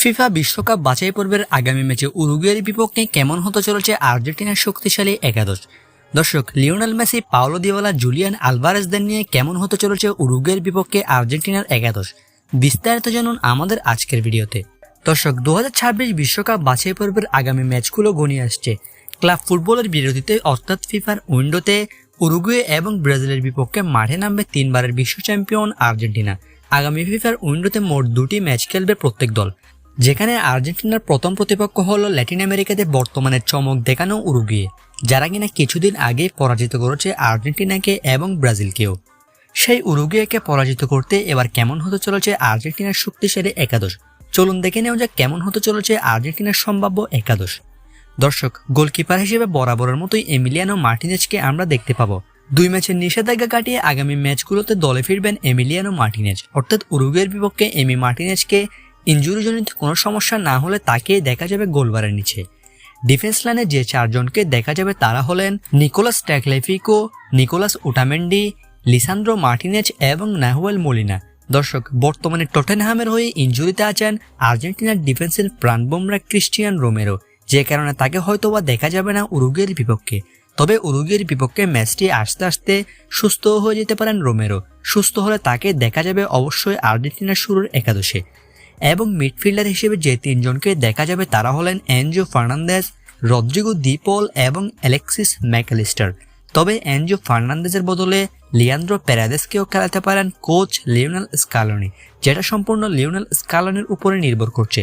FIFA বিশ্বকাপ বাছাই পর্বের আগামী ম্যাচে উরুগুয়ের বিপক্ষে কেমন হতে চলেছে আর্জেন্টিনার শক্তিশালী একাদশ? দর্শক, Lionel Messi, Paulo Dybala, Julian আলভারেজদের নিয়ে কেমন হতে চলেছে উরুগুয়ের বিপক্ষে আর্জেন্টিনার একাদশ? বিস্তারিত জানুন আমাদের আজকের ভিডিওতে। দর্শক দু বিশ্বকাপ বাছাই পর্বের আগামী ম্যাচগুলো গণিয়ে আসছে। ক্লাব ফুটবলের বিরোধীতে অর্থাৎ ফিফার উইন্ডোতে, উরুগুয়ে এবং ব্রাজিলের বিপক্ষে মাঠে নামবে তিনবারের বিশ্ব চ্যাম্পিয়ন আর্জেন্টিনা। আগামী ফিফার উইন্ডোতে মোট দুটি ম্যাচ খেলবে প্রত্যেক দল। যেখানে আর্জেন্টিনার প্রথম প্রতিপক্ষ হল ল্যাটিন আমেরিকাতে বর্তমানে চমক দেখানো উরুগুয়ে, যারা কিনা কিছুদিন আগে পরাজিত করেছে আর্জেন্টিনাকে এবং ব্রাজিলকেও। সেই উরুগুয়েকে পরাজিত করতে এবার কেমন হতে চলেছে আর্জেন্টিনার শক্তিশালী একাদশ? চলুন দেখে নেওয়া যাক কেমন হতে চলেছে আর্জেন্টিনার সম্ভাব্য একাদশ। দর্শক, গোলকিপার হিসেবে বরাবরের মতোই এমিলিয়ানো মার্টিনেজকে আমরা দেখতে পাবো। দুই ম্যাচের নিষেধাজ্ঞা কাটিয়ে আগামী ম্যাচগুলোতে দলে ফিরবেন এমিলিয়ানো মার্টিনেজ। অর্থাৎ উরুগুয়ের বিপক্ষে এমি মার্টিনেজকে ইঞ্জুরিজনিত কোনো সমস্যা না হলে তাকে দেখা যাবে গোলবারের নিচে। ডিফেন্স লাইনে যে চারজনকে দেখা যাবে তারা হলেন Nicolas Tagliafico, Nicolas Otamendi Lisandro Martinez এবং নাহুয়েল মলিনা। দর্শক, বর্তমানে টটেনহামের হয়ে ইঞ্জুরিতে আছেন আর্জেন্টিনার ডিফেন্সের প্রাণবোমরা ক্রিস্টিয়ান রোমেরো, যে কারণে তাকে হয়তোবা দেখা যাবে না উরুগের বিপক্ষে। তবে উরুগের বিপক্ষে ম্যাচটি আস্তে আস্তে সুস্থ হয়ে যেতে পারেন রোমেরো। সুস্থ হলে তাকে দেখা যাবে অবশ্যই আর্জেন্টিনার শুরুর একাদশে। এবং মিডফিল্ডার হিসেবে যে তিনজনকে দেখা যাবে তারা হলেন এনজো ফার্নান্দেজ, রদ্রিগো দিপল এবং অ্যালেক্সিস ম্যাকালিস্টার। তবে এনজো ফার্নান্দেজের বদলে লিয়ান্দ্রো প্যারাদেসকেও খেলাতে পারেন কোচ লিওনেল স্কালনি, যেটা সম্পূর্ণ লিওনেল স্কালনির উপরে নির্ভর করছে।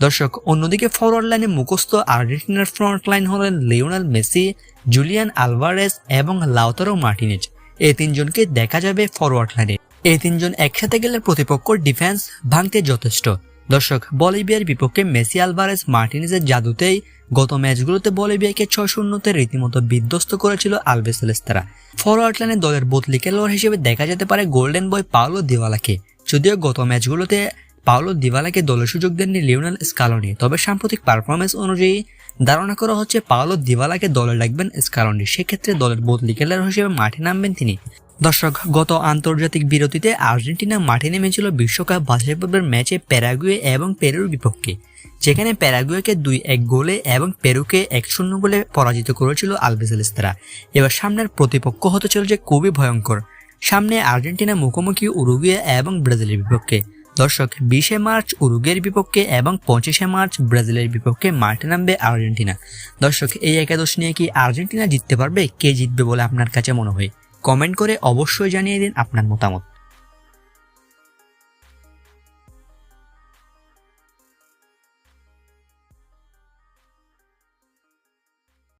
দর্শক, অন্যদিকে ফরওয়ার্ড লাইনে মুখস্থ আর্জেন্টিনার ফ্রন্ট লাইন হলেন লিওনেল মেসি, জুলিয়ান আলভারেস এবং লাউতারো মার্টিনেজ। এই তিনজনকে দেখা যাবে ফরওয়ার্ড লাইনে এই তিনজন একসাথে গেলে প্রতিপক্ষ ডিফেন্স ভাঙতে যথেষ্ট। দর্শক, বলিভিয়ার বিপক্ষে মেসি আলভারেস মার্টিনেজের জাদুতেই গত ম্যাচগুলোতে বলিভিয়াকে ছয় শূন্যতে রীতিমতো বিধ্বস্ত করেছিল আলবেসেলেস্তারা ফরওয়ার্ড লাইনে দলের বদলি খেলোয়াড় হিসেবে দেখা যেতে পারে গোল্ডেন বয় পাওলো দিওয়ালাকে। যদিও গত ম্যাচগুলোতে পাওলো দিওয়ালাকে দলের সুযোগ দেননি লিওনাল স্কালনি, তবে সাম্প্রতিক পারফরমেন্স অনুযায়ী ধারণা করা হচ্ছে পাওলো দিওয়ালাকে দলে রাখবেন স্কালনি। সেক্ষেত্রে দলের বদলি খেলোয়াড় হিসেবে মাঠে নামবেন তিনি। দর্শক, গত আন্তর্জাতিক বিরতিতে আর্জেন্টিনা মাঠে নেমেছিল বিশ্বকাপ বাছাই পর্বের ম্যাচে প্যারাগুয়ে এবং পেরুর বিপক্ষে। যেখানে প্যারাগুয়েকে দুই এক গোলে এবং পেরুকে এক শূন্য গোলে পরাজিত করেছিল আলবেসেলেস্তারা এবার সামনের প্রতিপক্ষ হতে চলেছে খুবই ভয়ঙ্কর। সামনে আর্জেন্টিনা মুখোমুখি উরুগুয়ে এবং ব্রাজিলের বিপক্ষে। দর্শক, বিশে মার্চ উরুগের বিপক্ষে এবং পঁচিশে মার্চ ব্রাজিলের বিপক্ষে মাঠে নামবে আর্জেন্টিনা। দর্শক, এই একাদশ নিয়ে কি আর্জেন্টিনা জিততে পারবে? কে জিতবে বলে আপনার কাছে মনে হয়? কমেন্ট করে অবশ্যই জানিয়ে দিন আপনার মতামত।